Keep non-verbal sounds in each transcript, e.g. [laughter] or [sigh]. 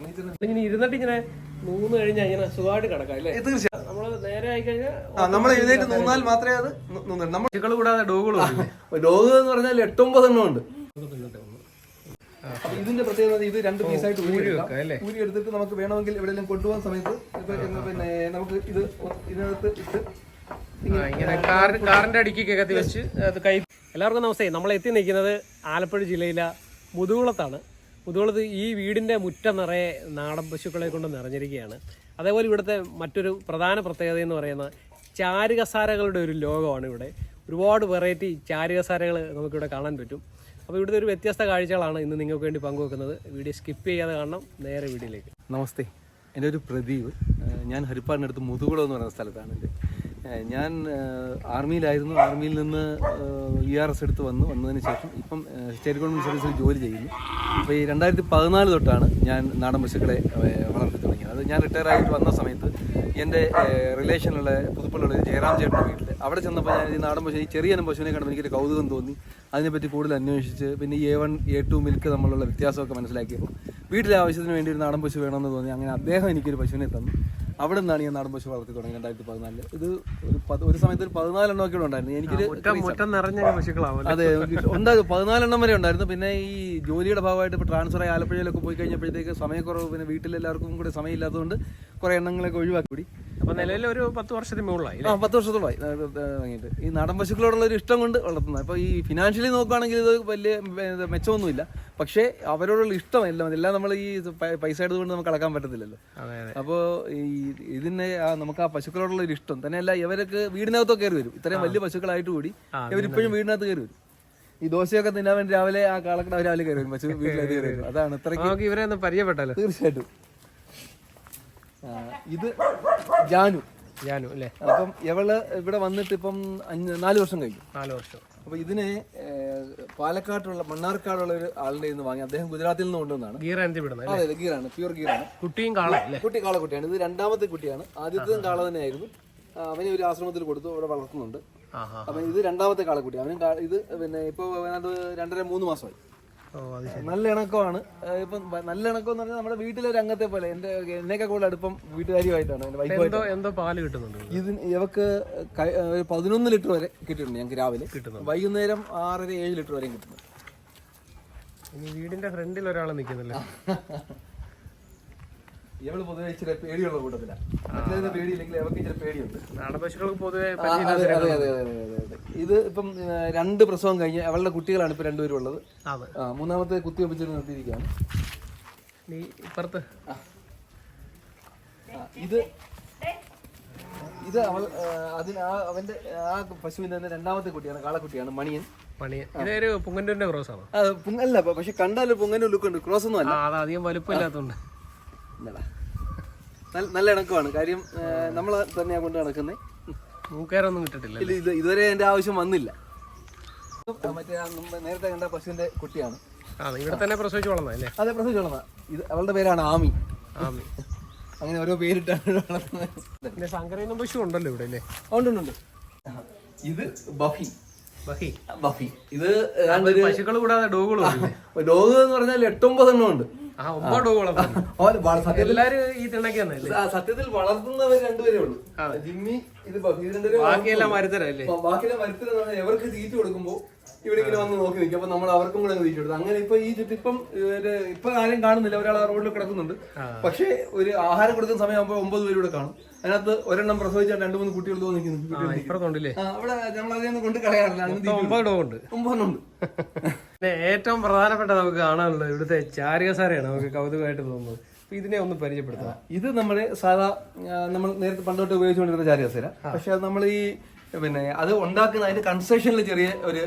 ഇങ്ങനെ ഇരുന്നിട്ട് ഇങ്ങനെ മൂന്ന് കഴിഞ്ഞാൽ ഇങ്ങനെ സുഖമായിട്ട് കിടക്കാം അല്ലേ? തീർച്ചയായും. നമ്മൾ നേരെ ആയി കഴിഞ്ഞാൽ നമ്മൾ എഴുന്നേറ്റ് നൂന്നാൽ മാത്രമേ അത് നൂന്നു നമ്മൾ ചിക്കൾ കൂടാതെ ഡോഗുകളും ഡോഗ് എന്ന് പറഞ്ഞാൽ എട്ടൊമ്പത് എണ്ണം ഉണ്ട്. അപ്പൊ ഇതിന്റെ പ്രത്യേകത ഇത് രണ്ട് പീസായിട്ട് ഊരി വെക്കാം ഊരി എടുത്തിട്ട് നമുക്ക് വേണമെങ്കിൽ എവിടെയെങ്കിലും കൊണ്ടുപോകാൻ സമയത്ത് പിന്നെ നമുക്ക് ഇത് ഇതിനകത്ത് ഇട്ട് ഇങ്ങനെ കാറിന്റെ അടിക്ക് കകത്തി വെച്ച് അത് കൈ എല്ലാവർക്കും നമസ്തേ. നമ്മൾ എത്തി നിൽക്കുന്നത് ആലപ്പുഴ ജില്ലയിലെ മുതുകുളത്താണ്. മുതുകുളത്ത് ഈ വീടിന്റെ മുറ്റം നിറയെ നാടൻ പശുക്കളെ കൊണ്ട് നിറഞ്ഞിരിക്കുകയാണ്. അതേപോലെ ഇവിടുത്തെ മറ്റൊരു പ്രധാന പ്രത്യേകത എന്ന് പറയുന്നത് ചാരുകസാരകളുടെ ഒരു ലോകമാണ് ഇവിടെ. ഒരുപാട് വെറൈറ്റി ചാരുകസാരകൾ നമുക്കിവിടെ കാണാൻ പറ്റും. അപ്പോൾ ഇവിടുത്തെ ഒരു വ്യത്യസ്ത കാഴ്ചകളാണ് ഇന്ന് നിങ്ങൾക്ക് വേണ്ടി പങ്കുവെക്കുന്നത്. വീഡിയോ സ്കിപ്പ് ചെയ്യാതെ കാണണം. നേരെ വീഡിയോയിലേക്ക്. നമസ്തേ. എന്റെ ഒരു പ്രദീപ്. ഞാൻ ഹരിപ്പാടിനടുത്ത് മുതുകുളം എന്ന് പറയുന്ന സ്ഥലത്താണ് എന്റെ. ഞാൻ ആർമിയിലായിരുന്നു. ആർമിയിൽ നിന്ന് ഇ ആർ എസ് എടുത്ത് വന്നു. വന്നതിന് ശേഷം ഇപ്പം സ്റ്റേറ്റ് ഗവൺമെന്റ് സർവീസിൽ ജോലി ചെയ്യുന്നു. അപ്പോൾ ഈ രണ്ടായിരത്തി പതിനാല് തൊട്ടാണ് ഞാൻ നാടൻ പശുക്കളെ വളർത്തി തുടങ്ങിയത്. അത് ഞാൻ റിട്ടയർ ആയിട്ട് വന്ന സമയത്ത് എന്റെ റിലേഷനുള്ള പുതുപ്പുള്ള ജയറാം ചേട്ടന്റെ വീട്ടിൽ അവിടെ ചെന്നപ്പോൾ ഞാൻ ഈ നാടൻ പശു ഈ ചെറിയ പശുവിനെ കണ്ടപ്പോൾ എനിക്കൊരു കൗതുകം തോന്നി. അതിനെപ്പറ്റി കൂടുതൽ അന്വേഷിച്ച് പിന്നെ A one A two milk തമ്മിലുള്ള വ്യത്യാസമൊക്കെ മനസ്സിലാക്കിയപ്പോൾ വീട്ടിലെ ആവശ്യത്തിന് വേണ്ടി ഒരു നാടൻ പശു വേണമെന്ന് തോന്നി. അങ്ങനെ അദ്ദേഹം എനിക്കൊരു പശുവിനെ തന്നു. അവിടെ നിന്നാണ് ഞാൻ നാടൻ പശു വളർത്തി തുടങ്ങി രണ്ടായിരത്തി പതിനാലിൽ. ഇത് ഒരു ഒരു സമയത്ത് ഒരു പതിനാലെണ്ണം ഒക്കെ ഉണ്ടായിരുന്നു. എനിക്ക് അതെ ഉണ്ടായിരുന്നു പതിനാലെണ്ണം വരെ ഉണ്ടായിരുന്നു. പിന്നെ ഈ ജോലിയുടെ ഭാഗമായിട്ട് ഇപ്പോൾ ട്രാൻസ്ഫർ ആയി ആലപ്പുഴയിലൊക്കെ പോയി കഴിഞ്ഞപ്പോഴത്തേക്ക് സമയക്കുറവ് പിന്നെ വീട്ടിലെല്ലാവർക്കും കൂടെ സമയമില്ലാത്തതുകൊണ്ട് കുറെ എണ്ണങ്ങളൊക്കെ ഒഴിവാക്കി കൂടി അപ്പൊ നിലവിൽ ഒരു പത്ത് വർഷത്തിന് മുകളിലായി ആ പത്ത് വർഷത്തോളമായി. വാങ്ങിയിട്ട് ഈ നാടൻ പശുക്കളോടുള്ള ഒരു ഇഷ്ടം കൊണ്ട് വളർത്തുന്നത്. അപ്പോൾ ഈ ഫിനാൻഷ്യലി നോക്കുകയാണെങ്കിൽ ഇത് വലിയ മെച്ചമൊന്നുമില്ല. പക്ഷേ അവരോടുള്ള ഇഷ്ടം എല്ലാം നമ്മൾ ഈ പൈസ കൊണ്ട് നമുക്ക് അളക്കാൻ പറ്റത്തില്ലല്ലോ. അപ്പോൾ ഈ ഇതിനെ നമുക്ക് ആ പശുക്കളോടുള്ള ഒരു ഇഷ്ടം. തന്നെയല്ല ഇവരൊക്കെ വീടിനകത്തൊക്കെ കയറി വരും. ഇത്രയും വലിയ പശുക്കളായിട്ട് കൂടി ഇവരിപ്പോഴും വീടിനകത്ത് കയറി വരും. ഈ ദോശയൊക്കെ തിന്നാൻ വേണ്ടി രാവിലെ ആ കാളക്കട രാവിലെ കയറി വരും. പശു [laughs] വീട്ടിലേക്ക് കയറി വരും. അതാണ് ഇത്രയ്ക്ക് ഇവരെ ഒന്ന് പരിചയപ്പെട്ടല്ലോ. തീർച്ചയായിട്ടും. ഇത് ജാനു. ജാനു അല്ലേ? അപ്പം ഇവൾ ഇവിടെ വന്നിട്ട് ഇപ്പം നാല് വർഷം കഴിഞ്ഞു. നാല് വർഷം. അപ്പൊ ഇതിനെ പാലക്കാട്ടുള്ള മണ്ണാർക്കാടുള്ള ഒരു ആളുടെ നിന്ന് വാങ്ങി അദ്ദേഹം ഗുജറാത്തിൽ നിന്ന് കൊണ്ടുവന്നാണ് അതെ അതെ ഗീറാണ് പ്യൂർ ഗീറാണ്. കുട്ടിയും കുട്ടി കാള കുട്ടിയാണ്. ഇത് രണ്ടാമത്തെ കുട്ടിയാണ്. ആദ്യത്തെ കാള തന്നെയായിരുന്നു. അവനെ ഒരു ആശ്രമത്തിൽ കൊടുത്തു അവിടെ വളർത്തുന്നുണ്ട്. അപ്പൊ ഇത് രണ്ടാമത്തെ കാളക്കുട്ടി. അവനും കാ- ഇത് പിന്നെ ഇപ്പോൾ ഏതാണ്ട് രണ്ടര മൂന്ന് മാസമായി. നല്ല ഇണക്കമാണ്. ഇപ്പം നല്ല ഇണക്കം എന്ന് പറഞ്ഞാൽ നമ്മുടെ വീട്ടിലെ ഒരു അംഗത്തെ പോലെ. എന്റെ എന്നേക്കാൾ കൂടുതൽ അടുപ്പം വീട്ടുകാരിയുമായിട്ടാണ്. വൈഫ് എന്തോ പാൽ കിട്ടുന്നുണ്ട് ഇതിന് ഇവക്ക് ഒരു പതിനൊന്ന് ലിറ്റർ വരെ കിട്ടിയിട്ടുണ്ട് ഞങ്ങൾക്ക് രാവിലെ. വൈകുന്നേരം ആറര ഏഴ് ലിറ്റർ വരെയും കിട്ടുന്നു വീടിന്റെ ഫ്രണ്ടിൽ ഒരാൾ നിൽക്കുന്നില്ല [laughs] ഇവൾ പൊതുവെ ഇച്ചിരി പേടിയുള്ള കൂട്ടത്തിലാണ് മറ്റേതിന് പേടിയില്ലെങ്കിൽ അവർക്ക് ഇച്ചിരി പേടിയുണ്ട്. നാടൻ പശുക്കൾക്ക് പൊതുവെ ആ, അതെ അതെ അതെ അതെ അതെ അതെ. ഇത് ഇപ്പം രണ്ട് പ്രസവം കഴിഞ്ഞ് അവളുടെ കുട്ടികളാണ് ഇപ്പൊ രണ്ടുപേരും ഉള്ളത്. ആ, മൂന്നാമത്തെ കുത്തി വെപ്പിച്ച് നിർത്തിയിരിക്കുകയാണ്. നീ ഇപ്പുറത്ത്. ആ, ഇത് ഇത് അവൾ അതിന് ആ അവന്റെ ആ പശുവിന്റെ തന്നെ രണ്ടാമത്തെ കുട്ടിയാണ് കാളക്കുട്ടിയാണ് മണിയൻ. ഇതൊരു പുങ്ങന്നൂരിന്റെ ക്രോസ് ആണ്? അല്ല പക്ഷെ കണ്ടാലും പൊങ്ങന്റെ ലുക്ക് ഉണ്ട്. ക്രോസ് ഒന്നും അല്ല. അധികം വലുപ്പമില്ലാത്തതുകൊണ്ട്. നല്ല ഇണക്കമാണ്. കാര്യം നമ്മൾ തന്നെയാണ് കൊണ്ട് നടക്കുന്നത് മൂക്കാരൊന്നും കിട്ടിട്ടില്ല ഇത് ഇതുവരെ എന്റെ ആവശ്യം വന്നില്ല. മറ്റേ നേരത്തെ കണ്ട പശുവിന്റെ കുട്ടിയാണ്. ഇവിടെ തന്നെ പ്രസവിച്ച് വളർന്നതല്ലേ അതെ പ്രസവിച്ചോളന്ന ഇത് അവളുടെ പേരാണ് ആമി. ആമി. അങ്ങനെ ഓരോ പേരിട്ടാണ് സങ്കരയിലും പശു ഉണ്ടല്ലോ ഇവിടെ അല്ലേ? ഉണ്ട് ഇത് ബഫി. ബഫി. ബഫി. ഇത് പശുക്കൾ കൂടാതെ ഡോഗുകളും? ഡോഗ് എന്ന് പറഞ്ഞാൽ എട്ടൊമ്പത് എണ്ണം ഉണ്ട്. എല്ലാരും ഈ തിണക്കി സത്യത്തിൽ വളർത്തുന്നവർ രണ്ടുപേരേ ഉള്ളൂ. ജിമ്മി ഇത് ബാക്കിയെല്ലാം മരുത്തരല്ലേ? ബാക്കിയെല്ലാം മരത്തിൽ എവർക്ക് തീറ്റ കൊടുക്കുമ്പോ ഇവിടെ ഇങ്ങനെ വന്ന് നോക്കി നിൽക്കും അപ്പൊ നമ്മൾ അവർക്കും കൂടെ തീറ്റ കൊടുത്തു അങ്ങനെ ഇപ്പൊ ഈ ചുറ്റിപ്പം ഇപ്പം ആരും കാണുന്നില്ല. ഒരാൾ ആ റോഡിൽ കിടക്കുന്നുണ്ട്. പക്ഷേ ഒരു ആഹാരം കൊടുക്കുന്ന സമയമാകുമ്പോൾ ഒമ്പത് പേര് ഇവിടെ കാണും. അതിനകത്ത് ഒരെണ്ണം പ്രസവിച്ച രണ്ടു മൂന്ന് കുട്ടികൾ തോന്നിക്കുന്നു അവിടെ നമ്മൾ അതിനെ കൊണ്ട് കളയാറില്ല. അതിന് തീറ്റ [laughs] ഏറ്റവും പ്രധാനപ്പെട്ട നമുക്ക് കാണാനുള്ളത് ഇവിടുത്തെ ചാരികസാരയാണ് നമുക്ക് കൗതുകമായിട്ട് തോന്നുന്നത്. അപ്പൊ ഇതിനെ ഒന്ന് പരിചയപ്പെടുത്താം ഇത് നമ്മുടെ സാധാ നമ്മൾ നേരത്തെ പണ്ടോട്ട് ഉപയോഗിച്ചുകൊണ്ടിരുന്ന ചാരികസര. പക്ഷെ അത് നമ്മൾ ഈ പിന്നെ അത് ഉണ്ടാക്കുന്ന അതിന്റെ കൺസ്ട്രക്ഷനിൽ ചെറിയ ഒരു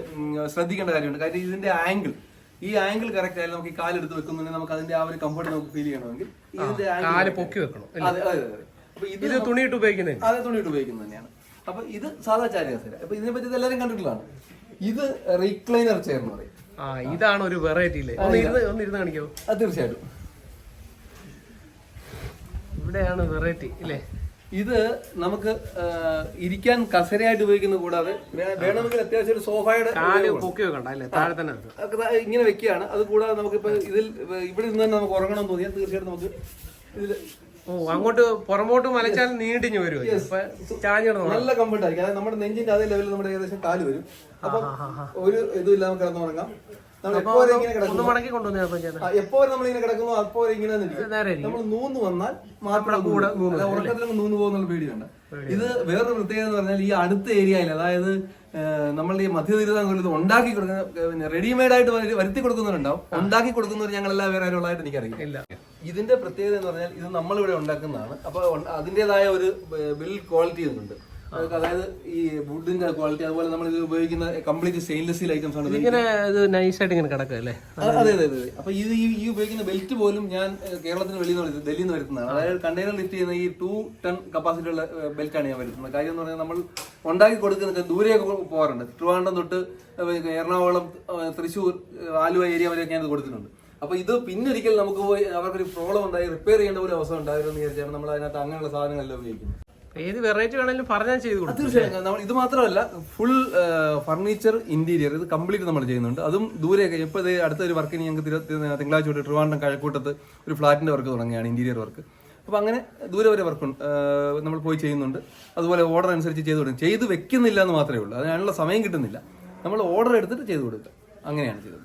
ശ്രദ്ധിക്കേണ്ട കാര്യമുണ്ട്. കാര്യം ഇതിന്റെ ആംഗിൾ ഈ ആംഗിൾ കറക്റ്റ് ആയാലും നമുക്ക് ഈ കാലെടുത്ത് വെക്കുന്നുണ്ടെങ്കിൽ നമുക്ക് അതിന്റെ ആ ഒരു കംഫർട്ട് നമുക്ക് ഫീൽ ചെയ്യണമെങ്കിൽ ഇതിന്റെ കാൽ പൊക്കി വെക്കണം അതെ അതെ അതെ. അപ്പൊ ഇത് തുണിയിട്ട് ഉപയോഗിക്കുന്നത് അതെ തുണിയിട്ട് ഉപയോഗിക്കുന്നത് തന്നെയാണ്. അപ്പൊ ഇത് സാധാ ചാരികസര. അപ്പൊ ഇതിനെ പറ്റി എല്ലാവരും കണ്ടിട്ടുള്ളതാണ്. ഇത് റീക്ലൈനർ ചെയർ എന്ന് പറയും. ആ ഇതാണ് ഒരു വെറൈറ്റി ഇല്ലേ ഒന്ന് ഇരുന്ന് ഒന്ന് ഇരുന്ന് കാണിക്കോ. അത് തീർച്ചയായിട്ടും. ഇവിടെയാണ് വെറൈറ്റി ഇല്ലേ? ഇത് നമുക്ക് ഇരിക്കാൻ കസരയായിട്ട് ഉപയോഗിക്കുന്നത് കൂടാതെ വേണമെങ്കിൽ അത്യാവശ്യം ഒരു സോഫയുടെ അല്ലേ? ഇങ്ങനെ വെക്കുകയാണ്. അത് കൂടാതെ നമുക്കിപ്പോ ഇതിൽ ഇവിടെ നിന്ന് തന്നെ നമുക്ക് ഉറങ്ങണം തോന്നിയാൽ തീർച്ചയായിട്ടും നമുക്ക് ഇതിൽ ഓ അങ്ങോട്ട് പുറമോട്ട് മലച്ചാൽ നീണ്ടിഞ്ഞു വരും. നല്ല കംഫർട്ട് ആയിരിക്കും അതായത് നമ്മുടെ നെഞ്ചിന്റെ അതേ ലെവലിൽ നമ്മുടെ ഏകദേശം കാൽ വരും. അപ്പൊ ഒരു ഇതും ഇല്ലാതെ നമുക്ക് കിടന്നുറങ്ങാം എപ്പോ നമ്മൾ ഇങ്ങനെ കിടക്കുന്നു. അപ്പോ ഇങ്ങനെ. നമ്മൾ നൂന്ന് വന്നാൽ മാത്രം ഉറക്കത്തിൽ നൂന്ന് പോകുന്ന പേടിയുണ്ട്. ഇത് വേറൊരു പ്രത്യേകത എന്ന് പറഞ്ഞാൽ ഈ അടുത്ത ഏരിയയിൽ അതായത് നമ്മളുടെ ഈ മധ്യ തിരുവിതാംകൂറിൽ ഉണ്ടാക്കി കൊടുക്കുന്ന പിന്നെ റെഡിമെയ്ഡ് ആയിട്ട് വരു- വരുത്തി കൊടുക്കുന്നവരുണ്ടാവും. ഉണ്ടാക്കി കൊടുക്കുന്നവർ ഞങ്ങളെല്ലാം വേറെ ആരുള്ളതായിട്ട് എനിക്കറിയില്ല. ഇല്ല. ഇതിന്റെ പ്രത്യേകത എന്ന് പറഞ്ഞാൽ ഇത് നമ്മളിവിടെ ഉണ്ടാക്കുന്നതാണ്. അപ്പൊ അതിന്റെതായ ഒരു ബിൽ ക്വാളിറ്റി ഉണ്ട് അതായത് ഈ വുഡിന്റെ ക്വാളിറ്റി അതുപോലെ നമ്മൾ ഇത് ഉപയോഗിക്കുന്ന കംപ്ലീറ്റ് സ്റ്റെയിൻലെസ് സ്റ്റീൽ ഐറ്റംസ് ആണ് ഇങ്ങനെ ഇത് നൈസായിട്ട് ഇങ്ങനെ കിടക്കുക അല്ലേ? അതെ അതെ അതെ. അപ്പൊ ഇത് ഈ ഈ ഉപയോഗിക്കുന്ന ബെൽറ്റ് പോലും ഞാൻ കേരളത്തിന് വെളിയിൽ നിന്ന് ഡൽഹിയിൽ നിന്ന് വരുന്നതാണ്. അതായത് കണ്ടെയ്നർ ലിഫ്റ്റ് ചെയ്യുന്ന ഈ ടു ടൺ കപ്പാസിറ്റി ഉള്ള ബെൽറ്റ് ആണ് ഞാൻ വരുത്തുന്നത് കാര്യം എന്ന് പറഞ്ഞാൽ നമ്മൾ ഉണ്ടാക്കി കൊടുക്കുന്ന ദൂരെയൊക്കെ പോകാറുണ്ട്. ട്രിവാൻഡ്രം തൊട്ട് എറണാകുളം തൃശ്ശൂർ ആലുവ ഏരിയ വരെയൊക്കെ കൊടുത്തിട്ടുണ്ട്. അപ്പൊ ഇത് പിന്നൊരിക്കൽ നമുക്ക് പോയി അവർക്കൊരു പ്രോബ്ലം ഉണ്ടായി റിപ്പയർ ചെയ്യേണ്ട ഒരു അവസരം ഉണ്ടായിരുന്നു എന്ന് വിചാരിച്ചാണ് നമ്മൾ അതിനകത്ത് അങ്ങനെയുള്ള സാധനങ്ങളെല്ലാം ഉപയോഗിക്കുന്നത്. ഏത് വെറൈറ്റി വേണമെങ്കിലും പറഞ്ഞാൽ ചെയ്തു കൊടുക്കും. തീർച്ചയായും. നമ്മൾ ഇത് മാത്രമല്ല ഫുൾ ഫർണിച്ചർ ഇന്റീരിയർ ഇത് കംപ്ലീറ്റ് നമ്മൾ ചെയ്യുന്നുണ്ട്. അതും ദൂരെയൊക്കെ ഇപ്പോൾ ഇത് അടുത്ത ഒരു വർക്കിന് ഞങ്ങൾക്ക് തിങ്കളാഴ്ച തൊട്ട് ട്രിവാൻഡ്രം കഴക്കൂട്ടത്ത് ഒരു ഫ്ലാറ്റിന്റെ വർക്ക് തുടങ്ങിയാണ് ഇന്റീരിയർ വർക്ക് അപ്പോൾ അങ്ങനെ ദൂരെ വരെ വർക്ക് നമ്മൾ പോയി ചെയ്യുന്നുണ്ട്. അതുപോലെ ഓർഡർ അനുസരിച്ച് ചെയ്തു കൊടുക്കും. ചെയ്ത് വെക്കുന്നില്ല എന്ന് മാത്രമേ ഉള്ളൂ. അതിനുള്ള സമയം കിട്ടുന്നില്ല. നമ്മൾ ഓർഡർ എടുത്തിട്ട് ചെയ്തു കൊടുക്കുക. അങ്ങനെയാണ് ചെയ്തത്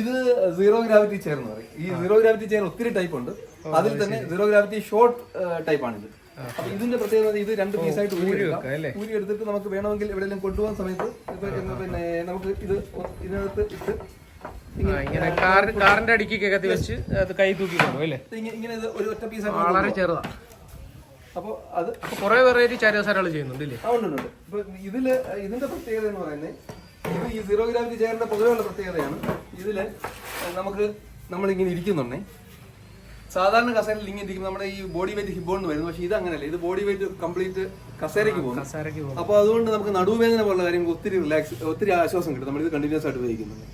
ഇത് സീറോ ഗ്രാവിറ്റി ചെയർ എന്ന് പറയും. ഈ സീറോ ഗ്രാവിറ്റി ചെയർ ഒത്തിരി ടൈപ്പ് ഉണ്ട്. അതിൽ തന്നെ സീറോ ഗ്രാവിറ്റി ഷോർട്ട് ടൈപ്പ് ആണിത്. അപ്പൊ ഇതിന്റെ പ്രത്യേകത ഇത് രണ്ട് പീസായിട്ട് ഊരി? ഊരി എടുത്തിട്ട് നമുക്ക് വേണമെങ്കിൽ എവിടെയെങ്കിലും കൊണ്ടുപോകാൻ സമയത്ത് പിന്നെ നമുക്ക് ഇത് ഇതിനകത്ത് ഇട്ട് ഇങ്ങനെ കാറിന്റെ അടിക്ക് കത്തി വെച്ച് അത് കൈ തൂക്കി കൊണ്ടു അല്ലേ? ഇങ്ങനെ ഇത് ഒരു ഒറ്റ പീസ് വളരെ ചെറുതാ. അപ്പോൾ അത് കുറെ വെറൈറ്റി ചാരിയാസാരകൾ ചെയ്യുന്നുണ്ട് ഇല്ലേ? ഉണ്ട്. ഇപ്പൊ ഇതിൽ ഇതിന്റെ പ്രത്യേകത എന്ന് പറയുന്നത് ഇത് ഈ സീറോ ഗ്രാവിറ്റി ചെയറിന്റെ പൊതുവെയുള്ള പ്രത്യേകതയാണ്. ഇതിൽ നമുക്ക് നമ്മളിങ്ങനെ ഇരിക്കുന്നുണ്ടേ. സാധാരണ കസേരയിൽ ഇങ്ങനെ ഇരിക്കും നമ്മുടെ ഈ ബോഡി വെയിറ്റ് ഹിബോൺ വരുന്നു പക്ഷേ ഇത് അങ്ങനെയല്ല ഇത് ബോഡി വെയിറ്റ് കംപ്ലീറ്റ് കസേരയ്ക്ക് പോകും. അപ്പോൾ അതുകൊണ്ട് നമുക്ക് നടുവേദന പോലുള്ള കാര്യങ്ങൾ ഒത്തിരി റിലാക്സ് ഒത്തിരി ആശ്വാസം കിട്ടും. നമ്മൾ ഇത് കണ്ടിന്യൂസ് ആയിട്ട് ഉപയോഗിക്കുന്നത്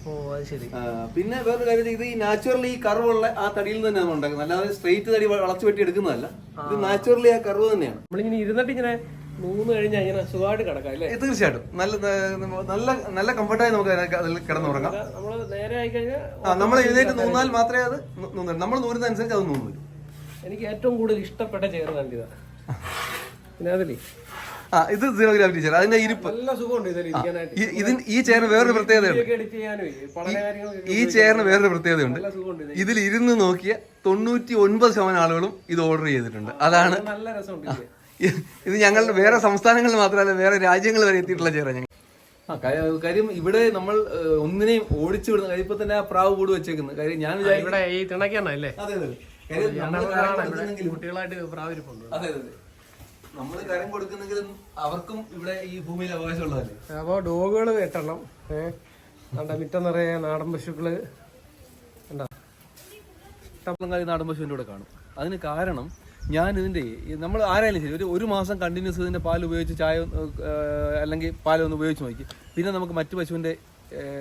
പിന്നെ വേറൊരു കാര്യം ഇത് ഈ നാച്ചുറലി ഈ കർവുള്ള ആ തടിയിൽ തന്നെ നമ്മൾ ഉണ്ടാക്കുന്നത്. അല്ലാതെ സ്ട്രെയിറ്റ് തടി വളച്ചു വെട്ടി എടുക്കുന്നതല്ല. ഇത് നാച്ചുറലി ആ കർവ് തന്നെയാണ്. നമ്മളിങ്ങനെ ഇരുന്നിട്ട് ഇങ്ങനെ മൂന്ന് കഴിഞ്ഞാൽ ഇങ്ങനെ സുഖമായിട്ട് കിടക്കാം അല്ലേ? തീർച്ചയായിട്ടും. നല്ല നല്ല നല്ല കംഫർട്ടായി നമുക്ക് അതിൽ കിടന്നുറങ്ങാം. നമ്മൾ നേരെ ആയി കഴിഞ്ഞാൽ നമ്മൾ എഴുന്നേറ്റ് നൂന്നാൽ മാത്രമേ അത് നൂന്നു നമ്മൾ നൂരുന്നതനുസരിച്ച് അത് നൂന്നു വരും. എനിക്ക് ഏറ്റവും കൂടുതൽ ഇഷ്ടപ്പെട്ട ചെയർ കണ്ടിതാ പിന്നെ അതല്ലേ ആ ഇത് സീറോ ഗ്രാവിറ്റി ചെയർ അതിന്റെ ഇരിപ്പ്. നല്ല സുഖമുണ്ട് ഇതിൽ ഇരിക്കാനായിട്ട്. ഈ- ഇതിന് ഈ ചെയർ വേറൊരു പ്രത്യേകതയുണ്ട്. ഈ ചെയറിന് വേറൊരു പ്രത്യേകതയുണ്ട്. ഇതിൽ ഇരുന്ന് നോക്കിയ തൊണ്ണൂറ്റി ഒൻപത് ശതമാനം ആളുകളും ഇത് ഓർഡർ ചെയ്തിട്ടുണ്ട്. അതാണ് നല്ല രസമുണ്ട്. ഇത് ഞങ്ങളുടെ വേറെ സംസ്ഥാനങ്ങളിൽ മാത്രമല്ല വേറെ രാജ്യങ്ങൾ വരെ എത്തിയിട്ടുള്ള ചേർന്ന് ഞങ്ങൾ. ആ കാര്യം- ഇവിടെ നമ്മൾ ഒന്നിനെയും ഓടിച്ചു വിടുന്ന കാര്യം ഇപ്പൊ തന്നെ ആ പ്രാവ് കൂട് വെച്ചേക്കുന്നത് കാര്യം ഞാൻ ഇവിടെ ഈ തിണക്കാണല്ലേ അതെ അതെ അതെ. അതെ നമ്മൾ കരം കൊടുക്കുന്നെങ്കിലും അവർക്കും ഇവിടെ ഈ ഭൂമിയിൽ അവകാശമുള്ളതല്ലേ? അപ്പോൾ ഡോഗുകൾ എട്ടെണ്ണം ഏഹ് കണ്ട മിറ്റം നിറയെ നാടൻ പശുക്കൾ കണ്ടോ? കാര്യം നാടൻ പശുവിന്റെ കൂടെ കാണും. അതിന് കാരണം ഞാൻ ഇതിന്റെ നമ്മൾ ആരായാലും ശരി ഒരു ഒരു മാസം കണ്ടിന്യൂസ് ഇതിന്റെ പാൽ ഉപയോഗിച്ച് ചായ അല്ലെങ്കിൽ പാൽ ഒന്ന് ഉപയോഗിച്ച് നോക്കി. പിന്നെ നമുക്ക് മറ്റു പശുവിന്റെ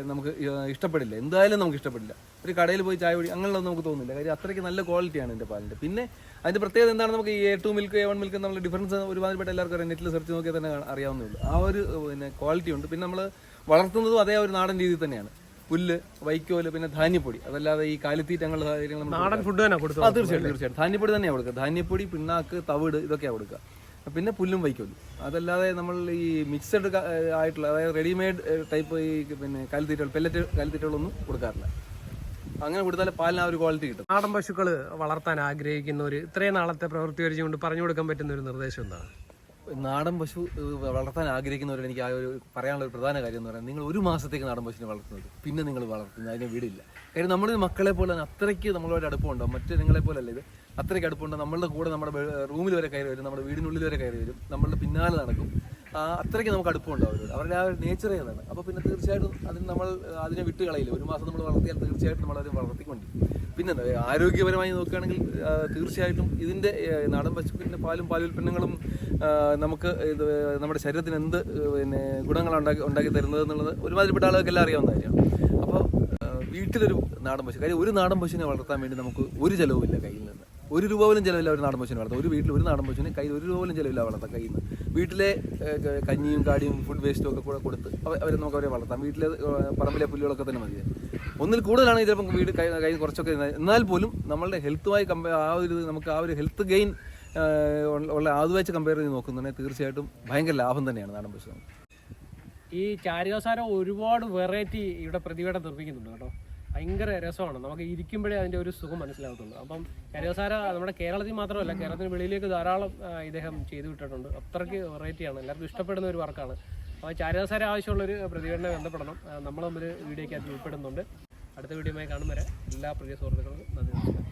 നമുക്ക് ഇഷ്ടപ്പെടില്ല. എന്തായാലും നമുക്ക് ഇഷ്ടപ്പെടില്ല. ഒരു കടയിൽ പോയി ചായ കുടി അങ്ങനെയൊന്നും നമുക്ക് തോന്നില്ല കാര്യം അത്രയ്ക്ക് നല്ല ക്വാളിറ്റിയാണ് എന്റെ പാലിന്റെ. പിന്നെ അതിന്റെ പ്രത്യേകത എന്താണ് നമുക്ക് ഈ A two milk A one milk നമ്മൾ ഡിഫറൻസ് ഒരുപാട് എല്ലാവർക്കും അറിയാം. നെറ്റിൽ സെർച്ച് നോക്കിയാൽ തന്നെ കാണാൻ- അറിയാവുന്നേ ഉള്ളൂ. ആ ഒരു പിന്നെ ക്വാളിറ്റി ഉണ്ട്. പിന്നെ നമ്മൾ വളർത്തുന്നതും അതേ ഒരു നാടൻ രീതിയിൽ തന്നെയാണ്. പുല്ല് വൈക്കോൽ പിന്നെ ധാന്യപ്പൊടി. അതല്ലാതെ ഈ കാലിത്തീറ്റങ്ങളുടെ സാഹചര്യങ്ങൾ കാര്യങ്ങൾ നാടൻ ഫുഡ് തന്നെ കൊടുക്കുക തീർച്ചയായിട്ടും ധാന്യപ്പൊടി തന്നെയാണ് കൊടുക്കുക. ധാന്യപ്പൊടി പിണ്ണാക്ക് തവിട് ഇതൊക്കെയാണ് കൊടുക്കുക. പിന്നെ പുല്ലും വൈക്കോലും. അതല്ലാതെ നമ്മൾ ഈ മിക്സഡ് ആയിട്ടുള്ള അതായത് റെഡിമെയ്ഡ് ടൈപ്പ് ഈ പിന്നെ കാലിത്തീറ്റകൾ പെല്ലറ്റ് കാലിത്തീറ്റകളൊന്നും കൊടുക്കാറില്ല. അങ്ങനെ കൊടുത്താൽ പാലിന് ആ ഒരു ക്വാളിറ്റി കിട്ടും. നാടൻ പശുക്കൾ വളർത്താൻ ആഗ്രഹിക്കുന്നവർ ഇത്രയും നാളത്തെ പ്രവൃത്തി വരിച്ചുകൊണ്ട് പറഞ്ഞു കൊടുക്കാൻ പറ്റുന്ന ഒരു നിർദ്ദേശം എന്താണ്? നാടൻ പശു വളർത്താൻ ആഗ്രഹിക്കുന്നവരോട് എനിക്ക് ആ ഒരു പറയാനുള്ള ഒരു പ്രധാന കാര്യം എന്ന് പറയുന്നത് നിങ്ങൾ ഒരു മാസത്തേക്ക് നാടൻ പശുവിനെ വളർത്തുന്നത് പിന്നെ നിങ്ങൾ വളർത്തുന്നത് അതിനെ വീടില്ല. കാര്യം നമ്മൾ മക്കളെ പോലെ തന്നെ അത്രയ്ക്ക് നമ്മളോട് അടുപ്പമുണ്ടോ? മറ്റേ നിങ്ങളെ പോലെ അല്ല ഇത്. അത്രയ്ക്ക് അടുപ്പമുണ്ട്? നമ്മളുടെ കൂടെ നമ്മുടെ റൂമിൽ വരെ കയറി വരും നമ്മുടെ വീടിനുള്ളിൽ വരെ കയറി വരും നമ്മളുടെ പിന്നാലെ നടക്കും. അത്രയ്ക്ക് നമുക്ക് അടുപ്പമുണ്ട് അവരോട്? അവരുടെ ആ ഒരു നേച്ചറേ അതാണ് അപ്പോൾ പിന്നെ തീർച്ചയായിട്ടും അതിന് നമ്മൾ അതിനെ വിട്ട് കളയില്ല ഒരു മാസം നമ്മൾ വളർത്തിയാൽ തീർച്ചയായിട്ടും നമ്മൾ അതിനെ വളർത്തിക്കൊണ്ട് പിന്നെ ആരോഗ്യപരമായി നോക്കുകയാണെങ്കിൽ തീർച്ചയായിട്ടും ഇതിന്റെ നാടൻ പശുക്കളിന്റെ പാലും പാലുൽപ്പന്നങ്ങളും നമുക്ക് ഇത് നമ്മുടെ ശരീരത്തിന് എന്ത് പിന്നെ ഗുണങ്ങളാണ് ഉണ്ടാക്കി ഉണ്ടാക്കി തരുന്നത് എന്നുള്ളത് ഒരുമാതിരിപ്പെട്ട ആളുകൾക്ക് എല്ലാം അറിയാവുന്ന കാര്യമാണ്. അപ്പോൾ വീട്ടിലൊരു നാടൻ പശു കാര്യം ഒരു നാടൻ പശുവിനെ വളർത്താൻ വേണ്ടി നമുക്ക് ഒരു ചിലവുമില്ല കയ്യിൽ നിന്ന്. ഒരു രൂപ പോലും ചിലവില്ല ഒരു നാടൻ പശുവിനെ വളർത്താം ഒരു വീട്ടിൽ ഒരു നാടൻ പശുവിനെ കയ്യിൽ ഒരു രൂപ പോലും ചിലവില്ല വളർത്താം കയ്യിൽ നിന്ന്. വീട്ടിലെ കഞ്ഞിയും കാടിയും ഫുഡ് വേസ്റ്റും ഒക്കെ കൂടെ കൊടുത്ത് അവ- അവരെ നമുക്ക് അവരെ വളർത്താം. വീട്ടിലെ പറമ്പിലെ പുല്ലുകളൊക്കെ തന്നെ മതി ഒന്നിൽ കൂടുതലാണ് ചിലപ്പം വീട് കൈ കൈ കുറച്ചൊക്കെ. എന്നാൽ പോലും നമ്മളുടെ ഹെൽത്തുമായി കമ്പയർ ആ ഒരു നമുക്ക് ആ ഒരു ഹെൽത്ത് ഗെയിൻ ഉള്ള അത് കമ്പയർ ചെയ്ത് നോക്കുന്നുണ്ടെങ്കിൽ തീർച്ചയായിട്ടും ഭയങ്കര ലാഭം തന്നെയാണ് നാടൻ പശു ഈ ചാരികസാരം ഒരുപാട് വെറൈറ്റി ഇവിടെ പ്രതിവേടം നിർമ്മിക്കുന്നുണ്ട് കേട്ടോ. ഭയങ്കര രസമാണ്. നമുക്ക് ഇരിക്കുമ്പോഴേ അതിന്റെ ഒരു സുഖം മനസ്സിലാകത്തുള്ളൂ. അപ്പം ചാരികസാര നമ്മുടെ കേരളത്തിൽ മാത്രമല്ല കേരളത്തിന് വെളിയിലേക്ക് ധാരാളം ഇദ്ദേഹം ചെയ്തു വിട്ടിട്ടുണ്ട്. അത്രയ്ക്ക് വെറൈറ്റിയാണ് എല്ലാവർക്കും ഇഷ്ടപ്പെടുന്ന ഒരു വർക്കാണ് അപ്പോൾ ചാരികസാര ആവശ്യമുള്ളൊരു പ്രതികരണം ബന്ധപ്പെടണം. നമ്മൾ തമ്മിൽ വീഡിയോയ്ക്കകത്ത് ഉൾപ്പെടുന്നുണ്ട്. അടുത്ത വീഡിയോയുമായി കാണും വരെ എല്ലാ പ്രിയ സുഹൃത്തുക്കൾക്കും നന്ദി നമസ്കാരം.